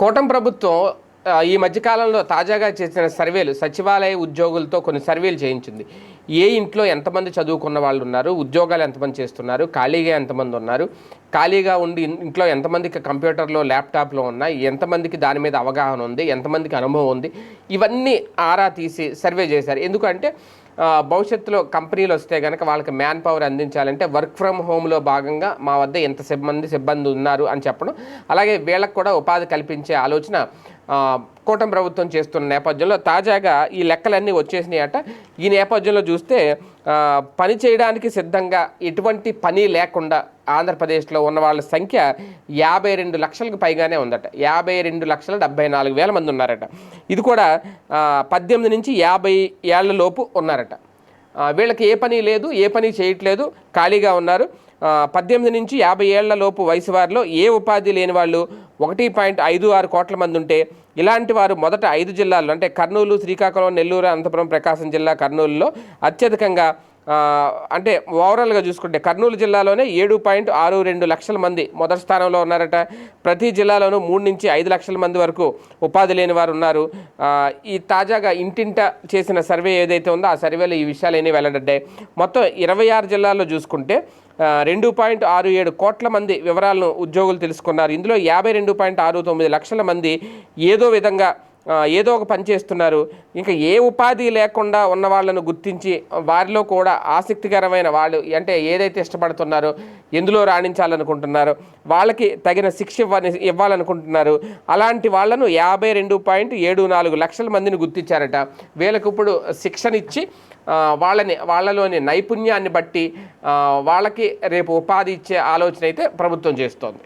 కూటమి ప్రభుత్వం ఈ మధ్యకాలంలో తాజాగా చేసిన సర్వేలు సచివాలయ ఉద్యోగులతో కొన్ని సర్వేలు చేయించింది. ఏ ఇంట్లో ఎంతమంది చదువుకున్న వాళ్ళు ఉన్నారు? ఉద్యోగాలు ఎంతమంది చేస్తున్నారు? ఖాళీగా ఎంతమంది ఉన్నారు? ఖాళీగా ఉండి ఇంట్లో ఎంతమందికి కంప్యూటర్లో ల్యాప్టాప్లో ఉన్నాయి? ఎంతమందికి దాని మీద అవగాహన ఉంది? ఎంతమందికి అనుభవం ఉంది? ఇవన్నీ ఆరా తీసి సర్వే చేశారు. ఎందుకంటే భవిష్యత్తులో కంపెనీలు వస్తే కనుక వాళ్ళకి మ్యాన్ పవర్ అందించాలంటే వర్క్ ఫ్రమ్ హోమ్లో భాగంగా మా వద్ద ఎంత సిబ్బంది సిబ్బంది ఉన్నారు అని చెప్పడం. అలాగే వీళ్ళకి కూడా ఉపాధి కల్పించే ఆలోచన కూటమి ప్రభుత్వం చేస్తున్న నేపథ్యంలో తాజాగా ఈ లెక్కలన్నీ వచ్చేసినాయట. ఈ నేపథ్యంలో చూస్తే పని చేయడానికి సిద్ధంగా ఎటువంటి పని లేకుండా ఆంధ్రప్రదేశ్లో ఉన్న వాళ్ళ సంఖ్య యాభై రెండు లక్షలకు పైగానే ఉందట. యాభై రెండు లక్షల డెబ్బై నాలుగు వేల మంది ఉన్నారట. ఇది కూడా పద్దెనిమిది నుంచి యాభై ఏళ్ళ లోపు ఉన్నారట. వీళ్ళకి ఏ పని లేదు ఏ పని చేయట్లేదు ఖాళీగా ఉన్నారు. పద్దెనిమిది నుంచి యాభై ఏళ్ళ లోపు వయసు వారిలో ఏ ఉపాధి లేని వాళ్ళు ఒకటి పాయింట్ ఐదు ఆరు కోట్ల మంది ఉంటే ఇలాంటి వారు మొదట ఐదు జిల్లాల్లో అంటే కర్నూలు శ్రీకాకుళం నెల్లూరు అనంతపురం ప్రకాశం జిల్లా కర్నూలులో అత్యధికంగా అంటే ఓవరాల్గా చూసుకుంటే కర్నూలు జిల్లాలోనే ఏడు పాయింట్ ఆరు రెండు లక్షల మంది మొదటి స్థానంలో ఉన్నారట. ప్రతి జిల్లాలోనూ మూడు నుంచి ఐదు లక్షల మంది వరకు ఉపాధి లేని వారు ఉన్నారు. ఈ తాజాగా ఇంటింట చేసిన సర్వే ఏదైతే ఉందో ఆ సర్వేలో ఈ విషయాలు వెల్లడడ్డాయి. మొత్తం ఇరవై ఆరు జిల్లాల్లో చూసుకుంటే రెండు పాయింట్ ఆరు ఏడు కోట్ల మంది వివరాలను ఉద్యోగులు తెలుసుకున్నారు. ఇందులో యాభై రెండు పాయింట్ ఆరు తొమ్మిది లక్షల మంది ఏదో విధంగా ఏదో ఒక పని చేస్తున్నారు. ఇంకా ఏ ఉపాధి లేకుండా ఉన్న వాళ్ళను గుర్తించి వారిలో కూడా ఆసక్తికరమైన వాళ్ళు అంటే ఏదైతే ఇష్టపడుతున్నారో ఎందులో రాణించాలనుకుంటున్నారో వాళ్ళకి తగిన శిక్ష ఇవ్వని ఇవ్వాలనుకుంటున్నారు. అలాంటి వాళ్ళను యాభై రెండు పాయింట్ ఏడు నాలుగు లక్షల మందిని గుర్తించారట. వీళ్ళకి ఇప్పుడు శిక్షణ ఇచ్చి వాళ్ళని వాళ్ళలోని నైపుణ్యాన్ని బట్టి వాళ్ళకి రేపు ఉపాధి ఇచ్చే ఆలోచన అయితే ప్రభుత్వం చేస్తోంది.